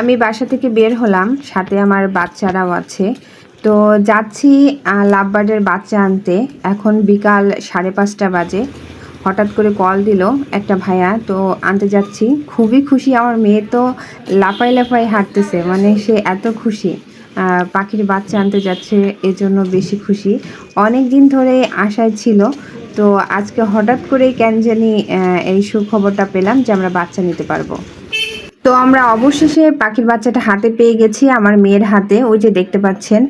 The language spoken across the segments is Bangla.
আমি বাসা থেকে বের হলাম, সাথে আমার বাচ্চারাও আছে। তো যাচ্ছি লাভবার্ডের বাচ্চা আনতে। এখন বিকাল সাড়ে পাঁচটা বাজে। হঠাৎ করে কল দিল একটা ভাইয়া, তো আনতে যাচ্ছি। খুবই খুশি, আমার মেয়ে তো লাফাই লাফাই হাঁটতেছে মানে সে এত খুশি। পাখির বাচ্চা আনতে যাচ্ছে, এজন্য বেশি খুশি। অনেক দিন ধরে আশায় ছিল, তো আজকে হঠাৎ করে কেন জানি এই সুখবরটা পেলাম যে আমরা বাচ্চা নিতে পারব। তো আমরা অবশেষে পাখির বাচ্চাটা হাতে পেয়ে গেছি আমার মেয়ের হাতে, ওই যে দেখতে পাচ্ছেন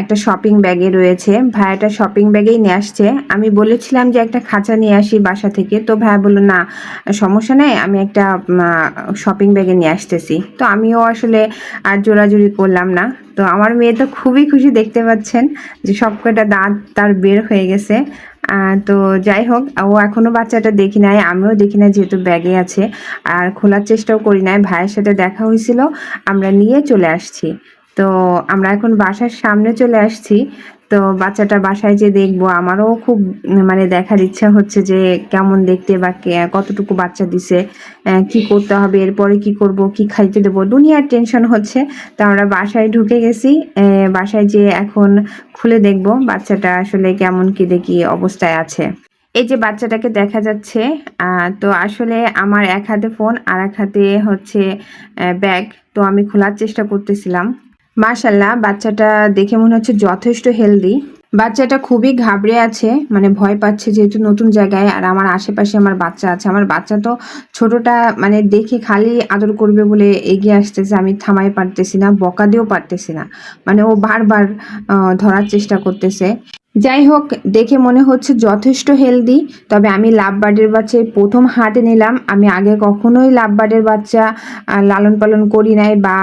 একটা শপিং ব্যাগে রয়েছে। ভাইয়াটা শপিং ব্যাগেই নিয়ে আসছে। আমি বলেছিলাম যে একটা খাঁচা নিয়ে আসি বাসা থেকে। তো ভাইয়া বলল, না, সমস্যা নেই, আমি একটা শপিং ব্যাগে নিয়ে আসতেছি। তো আমিও আসলে আর জোরাজুরি করলাম না। তো আমার মেয়ে তো খুবই খুশি দেখতে পাচ্ছেন যে সব কটা দাঁত তার বের হয়ে গেছে। তো যাই হোক, ও এখনও বাচ্চাটা দেখি নাই, আমিও দেখি নাই যেহেতু ব্যাগে আছে, আর খোলার চেষ্টাও করি নাই, ভাইয়ের সাথে দেখা হয়েছিল, আমরা নিয়ে চলে আসছি। তো আমরা এখন বাসার সামনে চলে আসছি তো বাচ্চাটা বাসায় যে দেখব। আমারও খুব মানে দেখার ইচ্ছা হচ্ছে যে কেমন দেখতে বা কতটুকু বাচ্চা দিছে কি করতে হবে, এরপরে কি করব, কি খাইতে দেবো। দুনিয়ার টেনশন হচ্ছে। তো আমরা বাসায় ঢুকে গেছি। বাসায় যে এখন খুলে দেখব বাচ্চাটা আসলে কেমন কি দেখি অবস্থায় আছে। এই যে বাচ্চাটাকে দেখা যাচ্ছে তো আসলে আমার এক হাতে ফোন, আর এক হাতে হচ্ছে ব্যাগ। তো আমি খোলার চেষ্টা করতেছিলাম। মাশাল্লাহ বাচ্চাটা দেখে মনে হচ্ছে যথেষ্ট হেলদি বাচ্চাটা খুবই ঘাবড়ে আছে মানে ভয় পাচ্ছে যেহেতু নতুন জায়গায়, আর আমার আশেপাশে আমার বাচ্চা আছে। আমার বাচ্চা তো ছোটটা মানে দেখে খালি আদর করবে বলে এগিয়ে আসতেছে, আমি থামাই পারতেছি না, বকা দিয়েও পারতেছি না। মানে ও বারবার ধরার চেষ্টা করতেছে। যাই হোক দেখে মনে হচ্ছে যথেষ্ট হেলদি তবে আমি লাভ বার্ডের বাচ্চা প্রথম হাটে নিলাম। আমি আগে কখনোই লাভ বার্ডের বাচ্চা লালন পালন করি নাই বা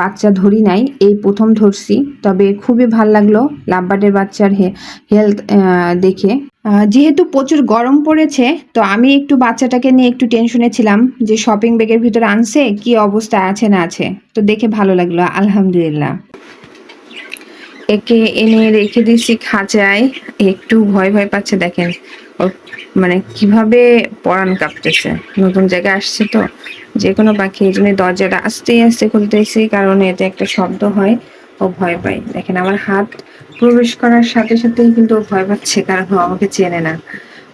বাচ্চা ধরি নাই, এই প্রথম ধরছি। তবে খুবই ভালো লাগল লাভ বার্ডের বাচ্চার হেলথ দেখে। যেহেতু প্রচুর গরম পড়েছে, তো আমি একটু বাচ্চাটাকে নিয়ে একটু টেনশনে ছিলাম যে শপিং ব্যাগের ভিতরে আনছে, কি অবস্থায় আছে না আছে। তো দেখে ভালো লাগল, আলহামদুলিল্লাহ। একে এনে রেখে দিয়েছি খাঁচায়। একটু ভয় ভয় পাচ্ছে, দেখেন। ওর মানে কীভাবে পরাণ কাঁপতেছে। নতুন জায়গায় আসছে তো। যে কোনো পাখি, এই জন্য দরজাটা আস্তে আস্তে খুলতেছি, কারণ এতে একটা শব্দ হয়, ও ভয় পায়। দেখেন, আমার হাত প্রবেশ করার সাথে সাথেই কিন্তু ও ভয় পাচ্ছে, কারণ ও আমাকে চেনে না।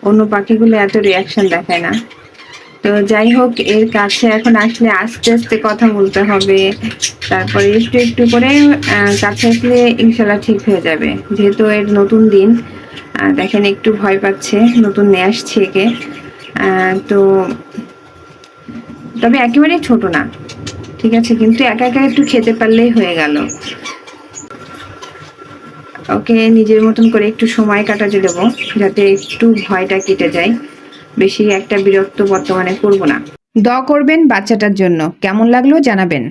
অন্য পাখিগুলো এত রিয়াকশন দেখায় না। তো যাই হোক, এর কাছে এখন আসলে আস্তে আস্তে কথা বলতে হবে। তারপরে একটু একটু করে কাছে আসলে ইনশাল্লাহ ঠিক হয়ে যাবে। যেহেতু এর নতুন দিন দেখেন একটু ভয় পাচ্ছে, নতুন নিয়ে আসছে একে। তো তবে একেবারেই ছোট না, ঠিক আছে? কিন্তু একা একা একটু খেতে পারলেই হয়ে গেল। ওকে, নিজের মতন করে একটু সময় কাটাতে দেবো, যাতে একটু ভয়টা কেটে যায়। বেশি একটা বিরক্ত বর্তমানে করব না। দ করবেন বাচ্চাটার জন্য। কেমন লাগল জানাবেন।